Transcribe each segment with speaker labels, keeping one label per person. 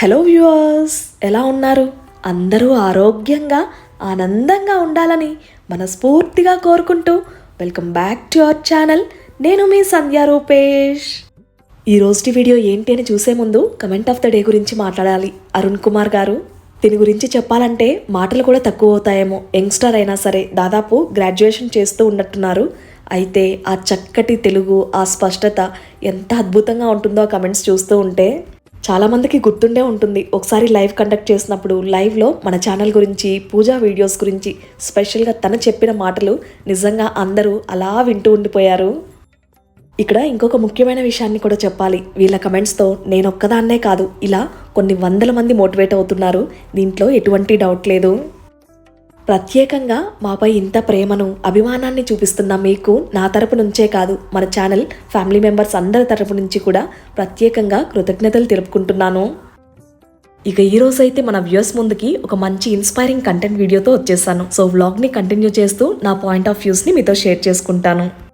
Speaker 1: Hello viewers ఎలా ఉన్నారు? అందరూ ఆరోగ్యంగా ఆనందంగా ఉండాలని మనస్ఫూర్తిగా కోరుకుంటూ welcome back to our channel నేను మీ సంధ్యా రూపేష్. ఈ వీడియో ఏంటి అని చూసే ముందు కమెంట్ ఆఫ్ ద డే గురించి మాట్లాడాలి. అరుణ్ కుమార్ గారు దీని గురించి చెప్పాలంటే మాటలు కూడా తక్కువ అవుతాయేమో. యంగ్స్టర్ అయినా సరే దాదాపు గ్రాడ్యుయేషన్ చేస్తూ ఉన్నట్టున్నారు. అయితే ఆ చక్కటి తెలుగు ఆ స్పష్టత ఎంత అద్భుతంగా ఉంటుందో కమెంట్స్ చూస్తూ ఉంటే చాలామందికి గుర్తుండే ఉంటుంది. ఒకసారి లైవ్ కండక్ట్ చేసినప్పుడు లైవ్లో మన ఛానల్ గురించి పూజా వీడియోస్ గురించి స్పెషల్గా తను చెప్పిన మాటలు నిజంగా అందరూ అలా వింటూ ఉండిపోయారు. ఇక్కడ ఇంకొక ముఖ్యమైన విషయాన్ని కూడా చెప్పాలి. వీళ్ళ కమెంట్స్తో నేను ఒక్కదాన్నే కాదు. ఇలా కొన్ని వందల మంది మోటివేట్ అవుతున్నారు. దీంట్లో ఎటువంటి డౌట్ లేదు. ప్రత్యేకంగా మాపై ఇంత ప్రేమను అభిమానాన్ని చూపిస్తున్న మీకు నా తరపు నుంచే కాదు మన ఛానల్ ఫ్యామిలీ మెంబర్స్ అందరి తరపు నుంచి కూడా ప్రత్యేకంగా కృతజ్ఞతలు తెలుపుకుంటున్నాను. ఇక ఈ రోజు అయితే మన వ్యూస్ ముందుకి ఒక మంచి ఇన్స్పైరింగ్ కంటెంట్ వీడియోతో వచ్చేసాను. సో వ్లాగ్ని కంటిన్యూ చేస్తూ నా పాయింట్ ఆఫ్ వ్యూస్ని మీతో షేర్ చేసుకుంటాను.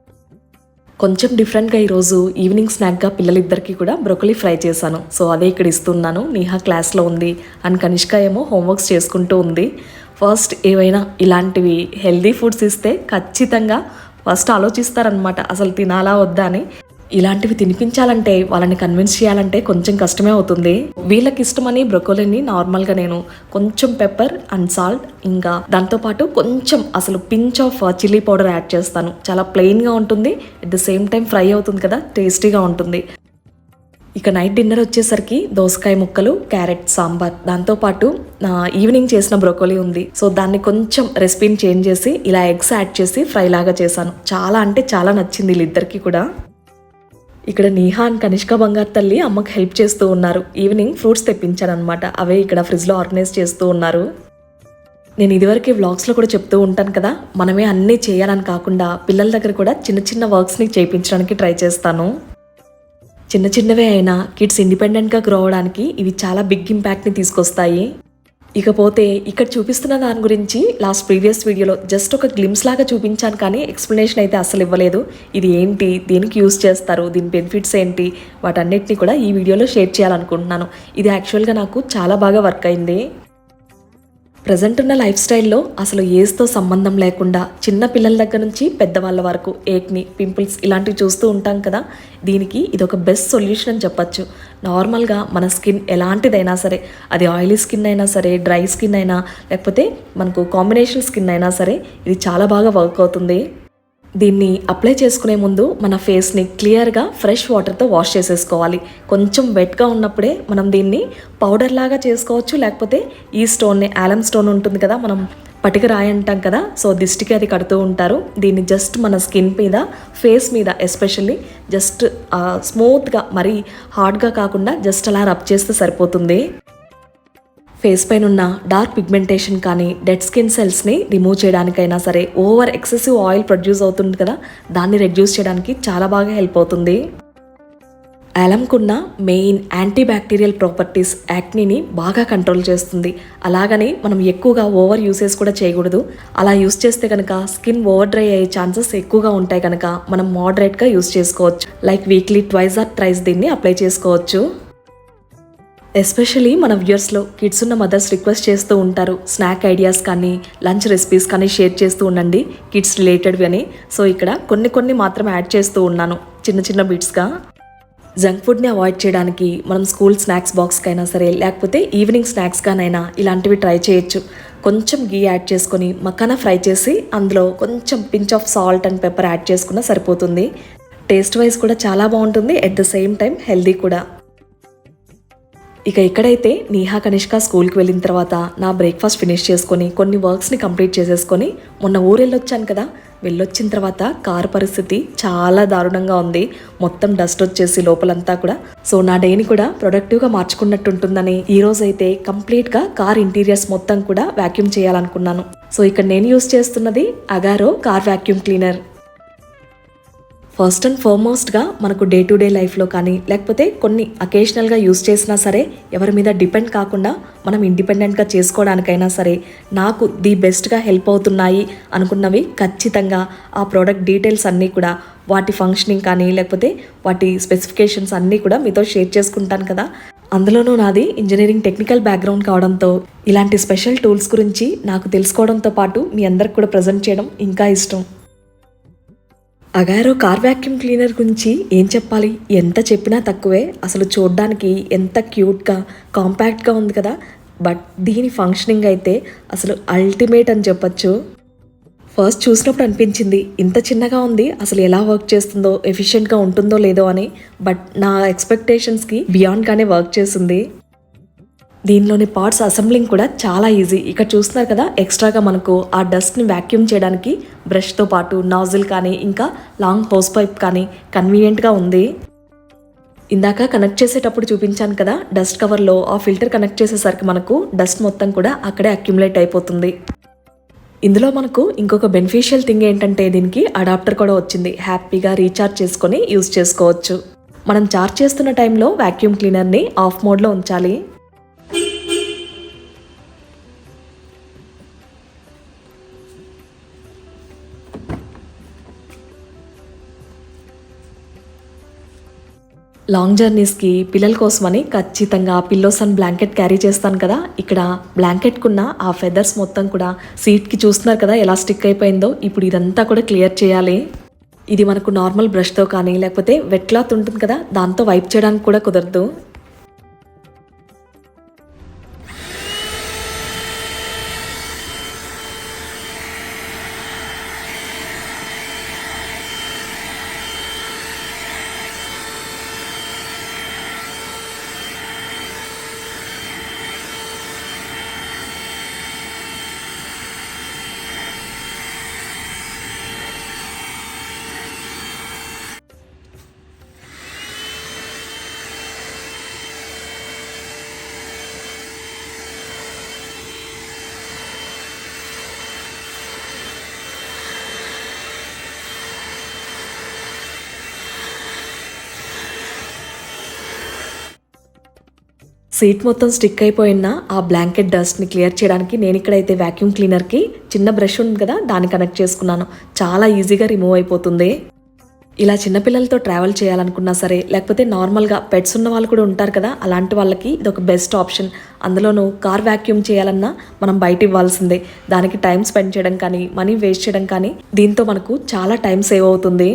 Speaker 1: కొంచెం డిఫరెంట్గా ఈరోజు ఈవినింగ్ స్నాక్గా పిల్లలిద్దరికీ కూడా బ్రొకలీ ఫ్రై చేశాను. సో అదే ఇక్కడ ఇస్తున్నాను. నీహా క్లాస్లో ఉంది. అండ్ కనిష్క ఏమో హోంవర్క్స్ చేసుకుంటూ ఉంది. ఫస్ట్ ఏవైనా ఇలాంటివి హెల్దీ ఫుడ్స్ ఇస్తే ఖచ్చితంగా ఫస్ట్ ఆలోచిస్తారనమాట అసలు తినాలా వద్దా అని. ఇలాంటివి తినిపించాలంటే వాళ్ళని కన్విన్స్ చేయాలంటే కొంచెం కష్టమే అవుతుంది. వీళ్ళకి ఇష్టమని బ్రొకోలీని నార్మల్గా నేను కొంచెం పెప్పర్ అండ్ సాల్ట్ ఇంకా దాంతోపాటు కొంచెం అసలు pinch of chilli powder add చేస్తాను. చాలా ప్లెయిన్గా ఉంటుంది. At the same time fry అవుతుంది కదా టేస్టీగా ఉంటుంది. ఇక నైట్ డిన్నర్ వచ్చేసరికి దోసకాయ ముక్కలు క్యారెట్ సాంబార్. దాంతోపాటు ఈవినింగ్ చేసిన బ్రోకోలీ ఉంది. సో దాన్ని కొంచెం రెసిపీని చేంజ్ చేసి ఇలా ఎగ్స్ యాడ్ చేసి ఫ్రై లాగా చేశాను. చాలా అంటే చాలా నచ్చింది వీళ్ళిద్దరికీ కూడా. ఇక్కడ నీహా కనిష్క బంగారు తల్లి అమ్మకు హెల్ప్ చేస్తూ ఉన్నారు. ఈవినింగ్ ఫ్రూట్స్ తెప్పించాను అనమాట అవే ఇక్కడ ఫ్రిడ్జ్లో ఆర్గనైజ్ చేస్తూ ఉన్నారు. నేను ఇదివరకే వ్లాగ్స్లో కూడా చెప్తూ ఉంటాను కదా మనమే అన్నీ చేయాలని కాకుండా పిల్లల దగ్గర కూడా చిన్న చిన్న వర్క్స్ని చేయించడానికి ట్రై చేస్తాను. చిన్న చిన్నవే అయినా కిడ్స్ ఇండిపెండెంట్గా గ్రో అవడానికి ఇవి చాలా బిగ్ ఇంపాక్ట్ని తీసుకొస్తాయి. ఇకపోతే ఇక్కడ చూపిస్తున్న దాని గురించి లాస్ట్ ప్రీవియస్ వీడియోలో జస్ట్ ఒక గ్లిమ్స్ లాగా చూపించాను కానీ ఎక్స్ప్లెనేషన్ అయితే అసలు ఇవ్వలేదు. ఇది ఏంటి? దీనికి యూస్ చేస్తారు? దీని బెనిఫిట్స్ ఏంటి? వాటన్నిటిని కూడా ఈ వీడియోలో షేర్ చేయాలనుకుంటున్నాను. ఇది యాక్చువల్గా నాకు చాలా బాగా వర్క్ అయింది. ప్రజెంట్ ఉన్న లైఫ్ స్టైల్లో అసలు ఏజ్తో సంబంధం లేకుండా చిన్న పిల్లల దగ్గర నుంచి పెద్దవాళ్ళ వరకు ఏక్ని పింపుల్స్ ఇలాంటివి చూస్తూ ఉంటాం కదా. దీనికి ఇది ఒక బెస్ట్ సొల్యూషన్ అని చెప్పచ్చు. నార్మల్గా మన స్కిన్ ఎలాంటిదైనా సరే అది ఆయిలీ స్కిన్ అయినా సరే డ్రై స్కిన్ అయినా లేకపోతే మనకు కాంబినేషన్ స్కిన్ అయినా సరే ఇది చాలా బాగా వర్క్ అవుతుంది. దీన్ని అప్లై చేసుకునే ముందు మన ఫేస్ని క్లియర్గా ఫ్రెష్ వాటర్తో వాష్ చేసేసుకోవాలి. కొంచెం వెట్గా ఉన్నప్పుడే మనం దీన్ని పౌడర్ లాగా చేసుకోవచ్చు లేకపోతే ఈ స్టోన్ని యాలమ్ స్టోన్ ఉంటుంది కదా మనం పటిక రాయి అంటాం కదా సో దిష్టికి అది కడుతూ ఉంటారు. దీన్ని జస్ట్ మన స్కిన్ మీద ఫేస్ మీద ఎస్పెషల్లీ జస్ట్ స్మూత్గా మరీ హార్డ్గా కాకుండా జస్ట్ అలా రబ్ చేస్తే సరిపోతుంది. ఫేస్ పైన ఉన్న డార్క్ పిగ్మెంటేషన్ కానీ డెడ్ స్కిన్ సెల్స్ని రిమూవ్ చేయడానికైనా సరే ఓవర్ ఎక్సెసివ్ ఆయిల్ ప్రొడ్యూస్ అవుతుంది కదా దాన్ని రెడ్యూస్ చేయడానికి చాలా బాగా హెల్ప్ అవుతుంది. యాలంకున్న మెయిన్ యాంటీబ్యాక్టీరియల్ ప్రాపర్టీస్ యాక్నీని బాగా కంట్రోల్ చేస్తుంది. అలాగని మనం ఎక్కువగా ఓవర్ యూసేజ్ కూడా చేయకూడదు. అలా యూస్ చేస్తే కనుక స్కిన్ ఓవర్ డ్రై అయ్యే ఛాన్సెస్ ఎక్కువగా ఉంటాయి కనుక మనం మోడరేట్గా యూస్ చేసుకోవచ్చు. Like weekly twice or thrice దీన్ని అప్లై చేసుకోవచ్చు. ఎస్పెషలీ మన వ్యూయర్స్లో కిడ్స్ ఉన్న మదర్స్ రిక్వెస్ట్ చేస్తూ ఉంటారు. స్నాక్ ఐడియాస్ కానీ లంచ్ రెసిపీస్ కానీ షేర్ చేస్తూ ఉండండి. కిడ్స్ రిలేటెడ్వి అని సో ఇక్కడ కొన్ని కొన్ని మాత్రం యాడ్ చేస్తూ ఉన్నాను. చిన్న చిన్న బిట్స్గా జంక్ ఫుడ్ని అవాయిడ్ చేయడానికి మనం స్కూల్ స్నాక్స్ బాక్స్కైనా సరే లేకపోతే ఈవినింగ్ స్నాక్స్గానైనా ఇలాంటివి ట్రై చేయొచ్చు. కొంచెం గీ యాడ్ చేసుకొని మక్కన ఫ్రై చేసి అందులో కొంచెం pinch of salt and pepper add చేసుకున్నా సరిపోతుంది. టేస్ట్ వైజ్ కూడా చాలా బాగుంటుంది. At the same time healthy కూడా. ఇక ఇక్కడైతే నీహా కనిష్క స్కూల్కి వెళ్ళిన తర్వాత నా బ్రేక్ఫాస్ట్ ఫినిష్ చేసుకొని కొన్ని వర్క్స్ని కంప్లీట్ చేసేసుకొని మొన్న ఊరు వెళ్ళొచ్చాను కదా వెళ్ళొచ్చిన తర్వాత కారు పరిస్థితి చాలా దారుణంగా ఉంది. మొత్తం డస్ట్ వచ్చేసి లోపలంతా కూడా. సో నా డేని కూడా ప్రొడక్టివ్గా మార్చుకున్నట్టు ఉంటుందని ఈ అయితే కంప్లీట్గా కార్ ఇంటీరియర్స్ మొత్తం కూడా వ్యాక్యూమ్ చేయాలనుకున్నాను. సో ఇక్కడ నేను యూస్ చేస్తున్నది Agaro car vacuum cleaner. First and ఫార్మోస్ట్గా మనకు డే టు డే లైఫ్లో కానీ లేకపోతే కొన్ని అకేషనల్గా యూస్ చేసినా సరే ఎవరి మీద డిపెండ్ కాకుండా మనం ఇండిపెండెంట్గా చేసుకోవడానికైనా సరే నాకు ది బెస్ట్గా హెల్ప్ అవుతున్నాయి అనుకున్నవి ఖచ్చితంగా ఆ ప్రోడక్ట్ డీటెయిల్స్ అన్నీ కూడా వాటి ఫంక్షనింగ్ కానీ లేకపోతే వాటి స్పెసిఫికేషన్స్ అన్నీ కూడా మీతో షేర్ చేసుకుంటాను కదా. అందులోనూ నాది ఇంజనీరింగ్ టెక్నికల్ బ్యాక్గ్రౌండ్ కావడంతో ఇలాంటి స్పెషల్ టూల్స్ గురించి నాకు తెలుసుకోవడంతో పాటు మీ అందరికి కూడా ప్రజెంట్ చేయడం ఇంకా ఇష్టం. అగారో కార్ వ్యాక్యూమ్ క్లీనర్ గురించి ఏం చెప్పాలి? ఎంత చెప్పినా తక్కువే. అసలు చూడడానికి ఎంత క్యూట్గా కాంపాక్ట్గా ఉంది కదా. బట్ దీని ఫంక్షనింగ్ అయితే అసలు అల్టిమేట్ అని చెప్పచ్చు. ఫస్ట్ చూసినప్పుడు అనిపించింది ఇంత చిన్నగా ఉంది అసలు ఎలా వర్క్ చేస్తుందో ఎఫిషియెంట్గా ఉంటుందో లేదో అని. బట్ నా ఎక్స్పెక్టేషన్స్కి బియాండ్గానే వర్క్ చేసింది. దీనిలోని పార్ట్స్ అసెంబ్లింగ్ కూడా చాలా ఈజీ ఇక్కడ చూస్తున్నారు కదా ఎక్స్ట్రాగా మనకు ఆ డస్ట్ని వ్యాక్యూమ్ చేయడానికి బ్రష్తో పాటు నాజిల్ కానీ ఇంకా లాంగ్ హోస్ పైప్ కానీ కన్వీనియంట్గా ఉంది. ఇందాక కనెక్ట్ చేసేటప్పుడు చూపించాను కదా డస్ట్ కవర్లో ఆ ఫిల్టర్ కనెక్ట్ చేసేసరికి మనకు డస్ట్ మొత్తం కూడా అక్కడే అక్యుములేట్ అయిపోతుంది. ఇందులో మనకు ఇంకొక బెనిఫిషియల్ థింగ్ ఏంటంటే దీనికి అడాప్టర్ కూడా వచ్చింది. హ్యాపీగా రీఛార్జ్ చేసుకొని యూజ్ చేసుకోవచ్చు. మనం చార్జ్ చేస్తున్న టైంలో వ్యాక్యూమ్ క్లీనర్ని ఆఫ్ మోడ్లో ఉంచాలి. లాంగ్ జర్నీస్కి పిల్లల కోసమని ఖచ్చితంగా పిల్లోస్ అండ్ బ్లాంకెట్ క్యారీ చేస్తాను కదా. ఇక్కడ బ్లాంకెట్కున్న ఆ ఫెదర్స్ మొత్తం కూడా సీట్కి చూస్తున్నారు కదా ఎలా స్టిక్ అయిపోయిందో. ఇప్పుడు ఇదంతా కూడా క్లియర్ చేయాలి. ఇది మనకు నార్మల్ బ్రష్తో కానీ లేకపోతే వెట్ క్లాత్ ఉంటుంది కదా దాంతో వైప్ చేయడానికి కూడా కుదరదు. సీట్ మొత్తం స్టిక్ అయిపోయిన ఆ బ్లాంకెట్ డస్ట్ని క్లియర్ చేయడానికి నేను ఇక్కడైతే వ్యాక్యూమ్ క్లీనర్కి చిన్న బ్రష్ ఉంది కదా దాన్ని కనెక్ట్ చేసుకున్నాను. చాలా ఈజీగా రిమూవ్ అయిపోతుంది. ఇలా చిన్నపిల్లలతో ట్రావెల్ చేయాలనుకున్నా సరే లేకపోతే నార్మల్గా పెట్స్ ఉన్న వాళ్ళు కూడా ఉంటారు కదా అలాంటి వాళ్ళకి ఇది ఒక బెస్ట్ ఆప్షన్ అందులోనూ కార్ వ్యాక్యూమ్ చేయాలన్నా మనం బయట ఇవ్వాల్సిందే. దానికి టైం స్పెండ్ చేయడం కానీ మనీ వేస్ట్ చేయడం కానీ దీంతో మనకు చాలా టైం సేవ్ అవుతుంది.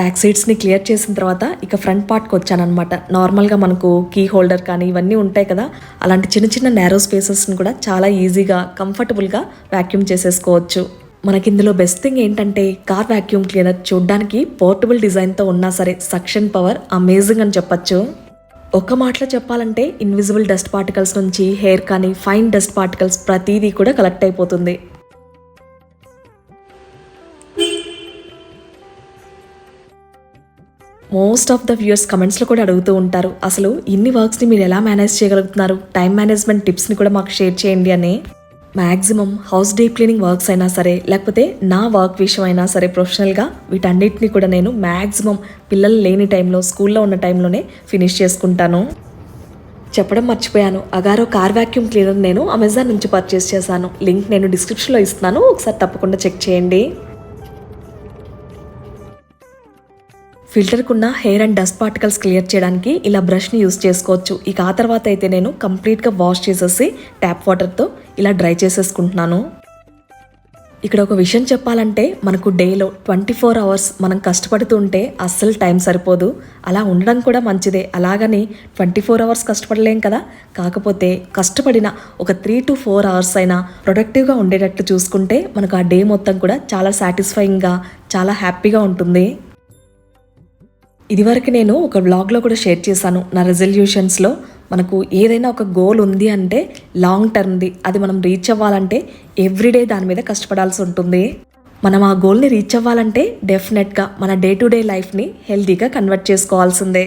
Speaker 1: బ్యాక్ సీట్స్ని క్లియర్ చేసిన తర్వాత ఇక ఫ్రంట్ పార్ట్కి వచ్చానమాట నార్మల్గా మనకు కీ హోల్డర్ కానీ ఇవన్నీ ఉంటాయి కదా అలాంటి చిన్న చిన్న నేరో స్పేసెస్ని కూడా చాలా ఈజీగా కంఫర్టబుల్గా వ్యాక్యూమ్ చేసేసుకోవచ్చు. మనకి ఇందులో బెస్ట్ థింగ్ ఏంటంటే కార్ వ్యాక్యూమ్ క్లీనర్ చూడ్డానికి పోర్టబుల్ డిజైన్తో ఉన్నా సరే సక్షన్ పవర్ అమేజింగ్ అని చెప్పొచ్చు. ఒక్క మాటలో చెప్పాలంటే ఇన్విజిబుల్ డస్ట్ పార్టికల్స్ నుంచి హెయిర్ కానీ ఫైన్ డస్ట్ పార్టికల్స్ ప్రతిదీ కూడా కలెక్ట్ అయిపోతుంది. మోస్ట్ ఆఫ్ ద వ్యూయర్స్ కమెంట్స్లో కూడా అడుగుతూ ఉంటారు. అసలు ఇన్ని వర్క్స్ని మీరు ఎలా మేనేజ్ చేయగలుగుతున్నారు? టైం మేనేజ్మెంట్ టిప్స్ని కూడా మాకు షేర్ చేయండి అని. Maximum house deep cleaning works అయినా సరే లేకపోతే నా వర్క్ విషయం అయినా సరే ప్రొఫెషనల్గా వీటన్నిటిని కూడా నేను మ్యాక్సిమం పిల్లలు లేని టైంలో స్కూల్లో ఉన్న టైంలోనే ఫినిష్ చేసుకుంటాను. చెప్పడం మర్చిపోయాను. అగారో కార్ వ్యాక్యూమ్ క్లీనర్ నేను అమెజాన్ నుంచి పర్చేస్ చేశాను. లింక్ నేను డిస్క్రిప్షన్లో ఇస్తున్నాను. ఒకసారి తప్పకుండా చెక్ చేయండి. ఫిల్టర్కున్న hair and dust particles clear చేయడానికి ఇలా బ్రష్ని యూస్ చేసుకోవచ్చు. ఇక ఆ తర్వాత అయితే నేను కంప్లీట్గా వాష్ చేసేసి ట్యాప్ వాటర్తో ఇలా డ్రై చేసేసుకుంటున్నాను. ఇక్కడ ఒక విషయం చెప్పాలంటే మనకు డేలో ట్వంటీ ఫోర్ అవర్స్ మనం కష్టపడుతుంటే అస్సలు టైం సరిపోదు. అలా ఉండడం కూడా మంచిదే. అలాగని ట్వంటీ ఫోర్ అవర్స్ కష్టపడలేం కదా. కాకపోతే కష్టపడిన ఒక త్రీ టు ఫోర్ అవర్స్ అయినా ప్రొడక్టివ్గా ఉండేటట్లు చూసుకుంటే మనకు ఆ డే మొత్తం కూడా చాలా సాటిస్ఫైయింగ్గా చాలా హ్యాపీగా ఉంటుంది. ఇదివరకు నేను ఒక వ్లాగ్లో కూడా షేర్ చేశాను. నా రెజల్యూషన్స్లో మనకు ఏదైనా ఒక గోల్ ఉంది అంటే లాంగ్ టర్మ్ది అది మనం రీచ్ అవ్వాలంటే ఎవ్రీడే దాని మీద కష్టపడాల్సి ఉంటుంది. మనం ఆ గోల్ని రీచ్ అవ్వాలంటే డెఫినెట్గా మన డే టు డే లైఫ్ని హెల్తీగా కన్వర్ట్ చేసుకోవాల్సిందే.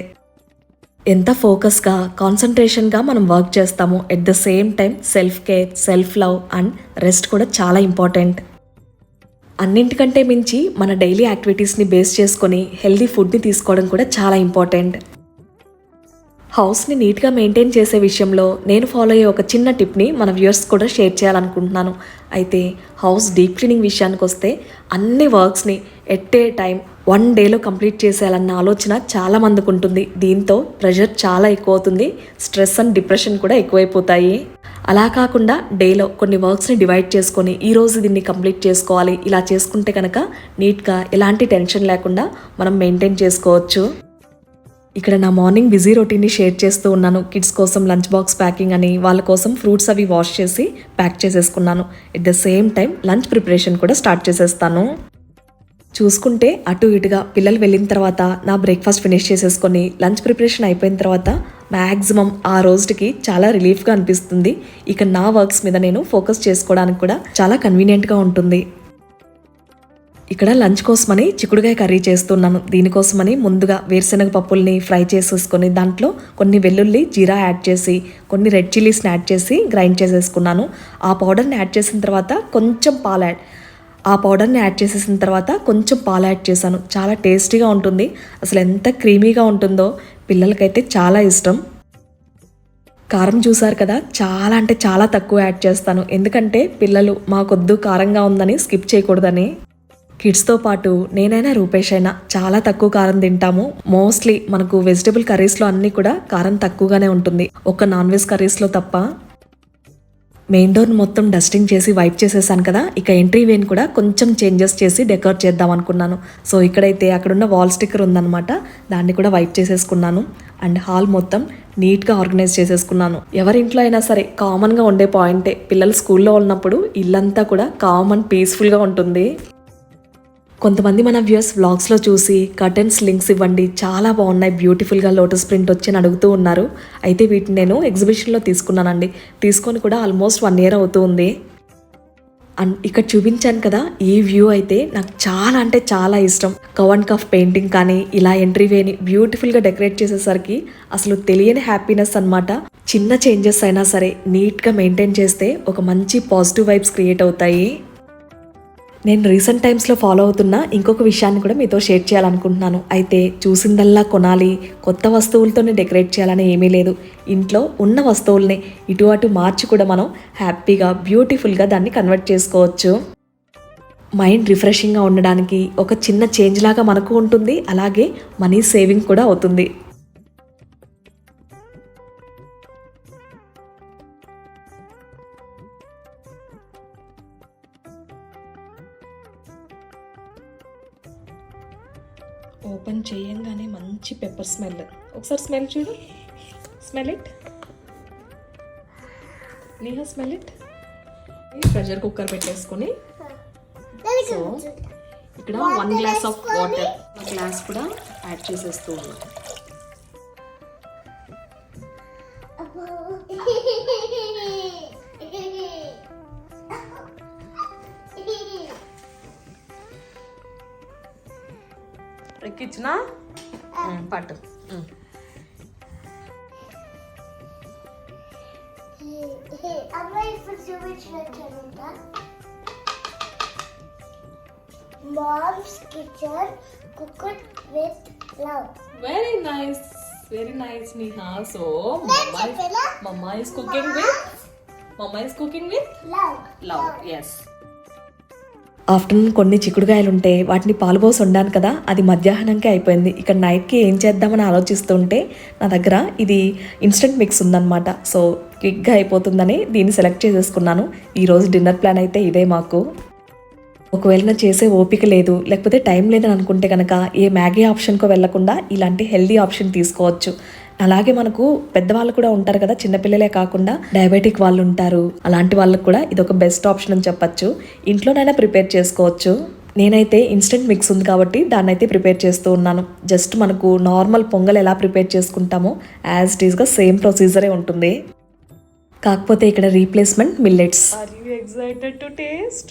Speaker 1: ఎంత ఫోకస్గా కాన్సన్ట్రేషన్గా మనం వర్క్ చేస్తామో at the same time self care self love and rest కూడా చాలా ఇంపార్టెంట్ అన్నింటికంటే మించి మన డైలీ యాక్టివిటీస్ని బేస్ చేసుకొని హెల్దీ ఫుడ్ని తీసుకోవడం కూడా చాలా ఇంపార్టెంట్. హౌస్ని నీట్గా మెయింటైన్ చేసే విషయంలో నేను ఫాలో అయ్యే ఒక చిన్న టిప్ని మన వ్యూయర్స్ కూడా షేర్ చేయాలనుకుంటున్నాను. అయితే హౌస్ డీప్ క్లీనింగ్ విషయానికి వస్తే అన్ని వర్క్స్ని ఎట్ ఏ టైం వన్ డేలో కంప్లీట్ చేసేయాలన్న ఆలోచన చాలా మందికి ఉంటుంది. దీంతో ప్రెషర్ చాలా ఎక్కువ అవుతుంది స్ట్రెస్ అండ్ డిప్రెషన్ కూడా ఎక్కువైపోతాయి. అలా కాకుండా డేలో కొన్ని వర్క్స్ని డివైడ్ చేసుకొని ఈరోజు దీన్ని కంప్లీట్ చేసుకోవాలి. ఇలా చేసుకుంటే కనుక నీట్గా ఎలాంటి టెన్షన్ లేకుండా మనం మెయింటైన్ చేసుకోవచ్చు. ఇక్కడ నా మార్నింగ్ బిజీ రొటీన్ని షేర్ చేస్తూ ఉన్నాను. కిడ్స్ కోసం లంచ్ బాక్స్ ప్యాకింగ్ అని వాళ్ళ కోసం ఫ్రూట్స్ అవి వాష్ చేసి ప్యాక్ చేసేసుకున్నాను. At the same time lunch preparation కూడా స్టార్ట్ చేసేస్తాను. చూసుకుంటే అటు ఇటుగా పిల్లలు వెళ్ళిన తర్వాత నా బ్రేక్ఫాస్ట్ ఫినిష్ చేసేసుకొని లంచ్ ప్రిపరేషన్ అయిపోయిన తర్వాత మ్యాక్సిమం ఆ రోజుకి చాలా రిలీఫ్గా అనిపిస్తుంది. ఇక నా వర్క్స్ మీద నేను ఫోకస్ చేసుకోవడానికి కూడా చాలా కన్వీనియంట్గా ఉంటుంది. ఇక్కడ లంచ్ కోసమని చిక్కుడుగాయ కర్రీ చేస్తున్నాను. దీనికోసమని ముందుగా వేరుశనగ పప్పుల్ని ఫ్రై చేసేసుకొని దాంట్లో కొన్ని వెల్లుల్లి జీరా యాడ్ చేసి కొన్ని రెడ్ చిల్లీస్ని యాడ్ చేసి గ్రైండ్ చేసేసుకున్నాను. ఆ పౌడర్ని యాడ్ చేసిన తర్వాత కొంచెం పాలు యాడ్ ఆ పౌడర్ని యాడ్ చేసేసిన తర్వాత కొంచెం పాలు యాడ్ చేశాను. చాలా టేస్టీగా ఉంటుంది. అసలు ఎంత క్రీమీగా ఉంటుందో పిల్లలకైతే చాలా ఇష్టం. కారం చూసారు కదా? చాలా అంటే చాలా తక్కువ యాడ్ చేస్తాను. ఎందుకంటే పిల్లలు మాకొద్దు కారంగా ఉందని స్కిప్ చేయకూడదని. కిడ్స్తో పాటు నేనైనా రూపేష్ అయినా చాలా తక్కువ కారం తింటాము. మోస్ట్లీ మనకు వెజిటబుల్ కర్రీస్లో అన్నీ కూడా కారం తక్కువగానే ఉంటుంది. ఒక నాన్ వెజ్ కర్రీస్లో తప్ప మెయిన్ డోర్ మొత్తం డస్టింగ్ చేసి వైప్ చేసేసాను కదా. ఇక ఎంట్రీ వేని కూడా కొంచెం చేంజెస్ చేసి డెకరేట్ చేద్దాం అనుకున్నాను. సో ఇక్కడైతే అక్కడున్న వాల్ స్టిక్కర్ ఉందన్నమాట. దాన్ని కూడా వైప్ చేసేసుకున్నాను. అండ్ హాల్ మొత్తం నీట్గా ఆర్గనైజ్ చేసేసుకున్నాను. ఎవరింట్లో అయినా సరే కామన్గా ఉండే పాయింటే పిల్లలు స్కూల్లో ఉన్నప్పుడు ఇల్లంతా కూడా కామన్ పీస్ఫుల్గా ఉంటుంది. కొంతమంది మన వ్యూస్ వ్లాగ్స్లో చూసి కర్టెన్స్ లింక్స్ ఇవ్వండి. చాలా బాగున్నాయి. బ్యూటిఫుల్గా లోటస్ ప్రింట్ వచ్చి అని అడుగుతూ ఉన్నారు. అయితే వీటిని నేను ఎగ్జిబిషన్లో తీసుకున్నానండి. తీసుకొని కూడా ఆల్మోస్ట్ వన్ ఇయర్ అవుతూ ఉంది. అండ్ ఇక్కడ చూపించాను కదా ఈ వ్యూ అయితే నాకు చాలా అంటే చాలా ఇష్టం. కవన్ కఫ్ పెయింటింగ్ కానీ ఇలా ఎంట్రీ వేని బ్యూటిఫుల్గా డెకరేట్ చేసేసరికి అసలు తెలియని హ్యాపీనెస్ అనమాట చిన్న చేంజెస్ అయినా సరే నీట్గా మెయింటైన్ చేస్తే ఒక మంచి పాజిటివ్ వైబ్స్ క్రియేట్ అవుతాయి. నేను రీసెంట్ టైమ్స్లో ఫాలో అవుతున్న ఇంకొక విషయాన్ని కూడా మీతో షేర్ చేయాలనుకుంటున్నాను. అయితే చూసిందల్లా కొనాలి కొత్త వస్తువులతోనే డెకరేట్ చేయాలని ఏమీ లేదు. ఇంట్లో ఉన్న వస్తువుల్ని ఇటు అటు మార్చి కూడా మనం హ్యాపీగా బ్యూటిఫుల్గా దాన్ని కన్వర్ట్ చేసుకోవచ్చు. మైండ్ రిఫ్రెషింగ్గా ఉండడానికి ఒక చిన్న చేంజ్ లాగా మనకు ఉంటుంది. అలాగే మనీ సేవింగ్ కూడా అవుతుంది. ఓపెన్ చేయంగానే మంచి పెప్పర్ స్మెల్. ఒకసారి స్మెల్ చూడు. Smell it. Neha smell it. Pressure cooker పెట్టేసుకొని. సో ఇక్కడ one glass of water glass కూడా యాడ్ చేసేస్తూ ఉన్నాం. ఎక్కించిన పట్టు. ఉమ్.
Speaker 2: అమ్మాయి ఇప్పుడు చూపించినట్టు mom's kitchen cooked with love
Speaker 1: very nice very nice Neha so
Speaker 2: నేను చెప్పేలా?
Speaker 1: Mamma is cooking with mamma is cooking with
Speaker 2: love
Speaker 1: love yes afternoon కొన్ని చిక్కుడుకాయలు ఉంటే వాటిని పాలుపోసి ఉండాను కదా అది మధ్యాహ్నంకే అయిపోయింది. ఇక్కడ నైట్కి ఏం చేద్దామని ఆలోచిస్తుంటే నా దగ్గర ఇది ఇన్స్టెంట్ మిక్స్ ఉందన్నమాట. సో క్విక్గా అయిపోతుందని దీన్ని సెలెక్ట్ చేసేసుకున్నాను. ఈరోజు డిన్నర్ ప్లాన్ అయితే ఇదే మాకు. ఒకవేళ నా చేసే ఓపిక లేదు లేకపోతే టైం లేదని అనుకుంటే కనుక ఏ మ్యాగీ ఆప్షన్కో వెళ్ళకుండా ఇలాంటి హెల్దీ ఆప్షన్ తీసుకోవచ్చు. అలాగే మనకు పెద్దవాళ్ళు కూడా ఉంటారు కదా చిన్నపిల్లలే కాకుండా డయాబెటిక్ వాళ్ళు ఉంటారు. అలాంటి వాళ్ళకు కూడా ఇది ఒక బెస్ట్ ఆప్షన్ అని చెప్పచ్చు. ఇంట్లోనైనా ప్రిపేర్ చేసుకోవచ్చు. నేనైతే ఇన్స్టెంట్ మిక్స్ ఉంది కాబట్టి దాన్ని అయితే ప్రిపేర్ చేస్తూ ఉన్నాను. జస్ట్ మనకు నార్మల్ పొంగల్ ఎలా ప్రిపేర్ చేసుకుంటామో యాజ్ ఇట్ ఈస్గా సేమ్ ప్రొసీజరే ఉంటుంది. కాకపోతే ఇక్కడ replacement millets. Are you excited to taste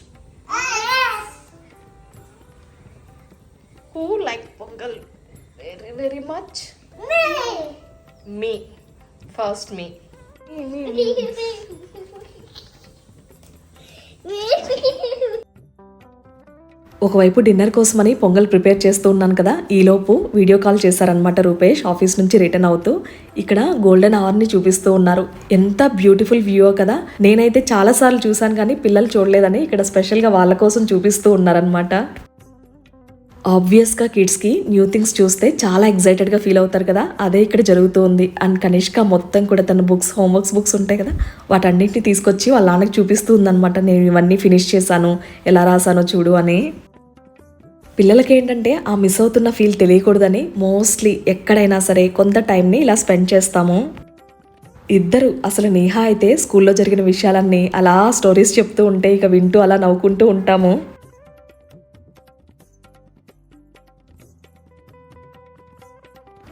Speaker 1: who like Pongal? Very very much me. First మీ ఒకవైపు డిన్నర్ కోసమని పొంగల్ ప్రిపేర్ చేస్తూ ఉన్నాను కదా ఈలోపు వీడియో కాల్ చేశారనమాట రూపేష్ ఆఫీస్ నుంచి రిటర్న్ అవుతూ. ఇక్కడ గోల్డెన్ అవర్ని చూపిస్తూ ఉన్నారు. ఎంత బ్యూటిఫుల్ వ్యూ కదా. నేనైతే చాలాసార్లు చూశాను కానీ పిల్లలు చూడలేదని ఇక్కడ స్పెషల్గా వాళ్ళ కోసం చూపిస్తూ ఉన్నారనమాట ఆబ్వియస్గా కిడ్స్కి న్యూ థింగ్స్ చూస్తే చాలా ఎగ్జైటెడ్గా ఫీల్ అవుతారు కదా. అదే ఇక్కడ జరుగుతుంది. అండ్ కనిష్క మొత్తం కూడా తన బుక్స్ హోంవర్క్స్ బుక్స్ ఉంటాయి కదా. వాటన్నిటిని తీసుకొచ్చి వాళ్ళ నాన్నకి చూపిస్తూ ఉందనమాట నేను ఇవన్నీ ఫినిష్ చేశాను. ఎలా రాసానో చూడు అని. పిల్లలకి ఏంటంటే ఆ మిస్ అవుతున్న ఫీల్ తెలియకూడదని మోస్ట్లీ ఎక్కడైనా సరే కొంత టైంని ఇలా స్పెండ్ చేస్తాము. ఇద్దరు అసలు నేహా అయితే స్కూల్లో జరిగిన విషయాలన్నీ అలా స్టోరీస్ చెప్తూ ఉంటే ఇక వింటూ అలా నవ్వుకుంటూ ఉంటాము.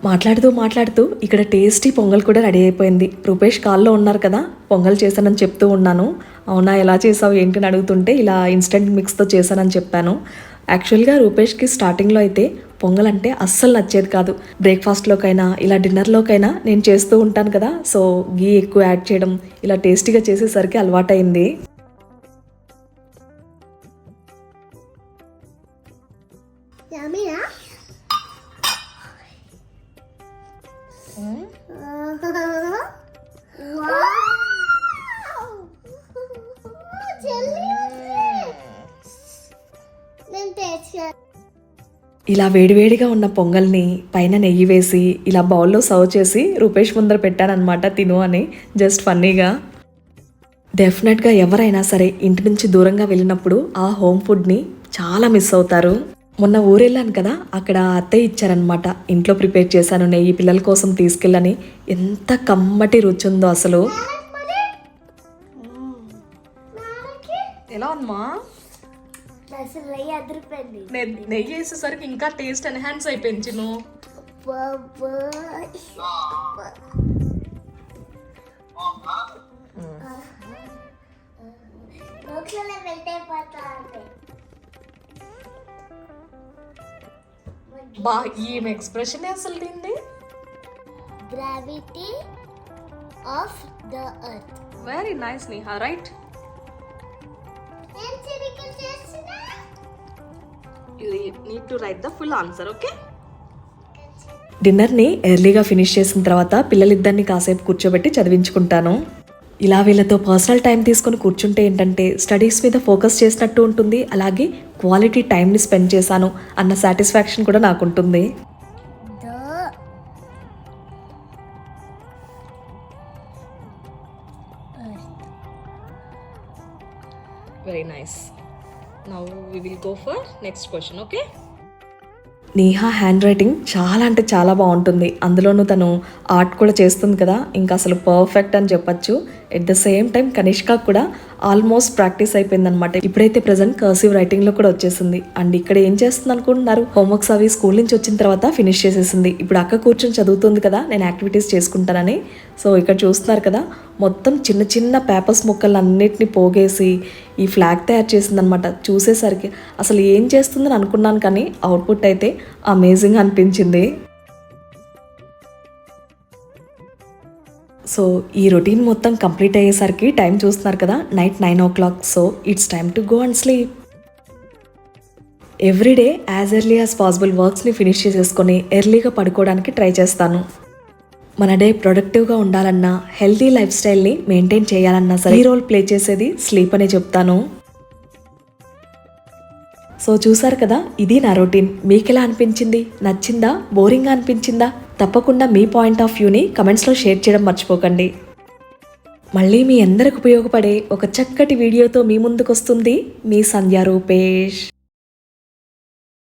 Speaker 1: మాట్లాడుతూ మాట్లాడుతూ ఇక్కడ టేస్టీ పొంగల్ కూడా రెడీ అయిపోయింది. రూపేష్ కాల్లో ఉన్నారు కదా పొంగల్ చేశానని చెప్తూ ఉన్నాను. అవునా ఎలా చేసావు ఏంటని అడుగుతుంటే ఇలా ఇన్స్టెంట్ మిక్స్తో చేశానని చెప్పాను. యాక్చువల్గా రూపేష్కి స్టార్టింగ్లో అయితే పొంగల్ అంటే అస్సలు నచ్చేది కాదు. బ్రేక్ఫాస్ట్లోకైనా ఇలా డిన్నర్లోకైనా నేను చేస్తూ ఉంటాను కదా సో గీ ఎక్కువ యాడ్ చేయడం ఇలా టేస్టీగా చేసేసరికి అలవాటైంది. ఇలా వేడివేడిగా ఉన్న పొంగల్ని పైన నెయ్యి వేసి ఇలా బౌల్లో సర్వ్ చేసి రూపేష్ ముందర పెట్టానన్నమాట తిను అని. జస్ట్ ఫన్నీగా. డెఫినెట్గా ఎవరైనా సరే ఇంటి నుంచి దూరంగా వెళ్ళినప్పుడు ఆ హోమ్ ఫుడ్ని చాలా మిస్ అవుతారు. మొన్న ఊరెళ్ళాను కదా అక్కడ అత్తయ్య ఇచ్చారనమాట ఇంట్లో ప్రిపేర్ చేశాను నెయ్యి పిల్లల కోసం తీసుకెళ్ళని. ఎంత కమ్మటి రుచి ఉందో అసలు. ఎలా ఉందమ్మా
Speaker 2: అసలు నెయ్యి అదిరిపోయింది.
Speaker 1: నెయ్యి వేసేసరికి ఇంకా టేస్ట్ ఎన్హాన్స్ అయిపోయింది చిన్ను. బా ఈమె ఎక్స్ప్రెషన్ అసలు దీన్ని?
Speaker 2: Gravity of the earth
Speaker 1: very nice Neha right
Speaker 2: నేను చిరికలు చేసిన?
Speaker 1: You need to write the full answer okay డిన్నర్ని ఎర్లీగా ఫినిష్ చేసిన తర్వాత పిల్లలిద్దరిని కాసేపు కూర్చోబెట్టి చదివించుకుంటాను. ఇలా వీళ్ళతో పర్సనల్ టైం తీసుకొని కూర్చుంటే ఏంటంటే స్టడీస్ మీద ఫోకస్ చేసినట్టు ఉంటుంది అలాగే క్వాలిటీ టైంని స్పెండ్ చేశాను అన్న సాటిస్ఫాక్షన్ కూడా నాకు ఉంటుంది we will go for next question okay Neha handwriting చాలా అంటే చాలా బాగుంటుంది. అందులోనూ తను ఆర్ట్ కూడా చేస్తుంది కదా. ఇంకా అసలు పర్ఫెక్ట్ అని చెప్పచ్చు. At the same time Kanishka కూడా ఆల్మోస్ట్ ప్రాక్టీస్ అయిపోయిందనమాట ఇప్పుడైతే ప్రజెంట్ కర్సివ్ రైటింగ్లో కూడా వచ్చేసింది. అండ్ ఇక్కడ ఏం చేస్తుంది అనుకుంటున్నారు? హోంవర్క్స్ అవి స్కూల్ నుంచి వచ్చిన తర్వాత ఫినిష్ చేసేసింది. ఇప్పుడు అక్క కూర్చొని చదువుతుంది కదా నేను యాక్టివిటీస్ చేసుకుంటానని. సో ఇక్కడ చూస్తున్నారు కదా మొత్తం చిన్న చిన్న పేపర్స్ ముక్కలన్నిటిని పోగేసి ఈ ఫ్లాగ్ తయారు చేసిందనమాట చూసేసరికి అసలు ఏం చేస్తుందని అనుకున్నాను కానీ అవుట్పుట్ అయితే అమేజింగ్ అనిపించింది. సో ఈ రొటీన్ మొత్తం కంప్లీట్ అయ్యేసరికి టైం చూస్తున్నారు కదా night nine o'clock. So it's time to go and sleep everyday as early as possible వర్క్స్ని finish చేసేసుకొని ఎర్లీగా పడుకోవడానికి ట్రై చేస్తాను. మన డే ప్రొడక్టివ్గా ఉండాలన్నా హెల్తీ లైఫ్ స్టైల్ని మెయింటైన్ చేయాలన్నా సరే ఈ రోల్ ప్లే చేసేది స్లీప్ అనే చెప్తాను. సో చూసారు కదా ఇది నా రొటీన్ మీకు ఎలా అనిపించింది? నచ్చిందా? బోరింగ్గా అనిపించిందా? తప్పకుండా మీ పాయింట్ ఆఫ్ వ్యూని కమెంట్స్లో షేర్ చేయడం మర్చిపోకండి. మళ్ళీ మీ అందరికి ఉపయోగపడే ఒక చక్కటి వీడియోతో మీ ముందుకు వస్తుంది మీ సంధ్య రూపేష్.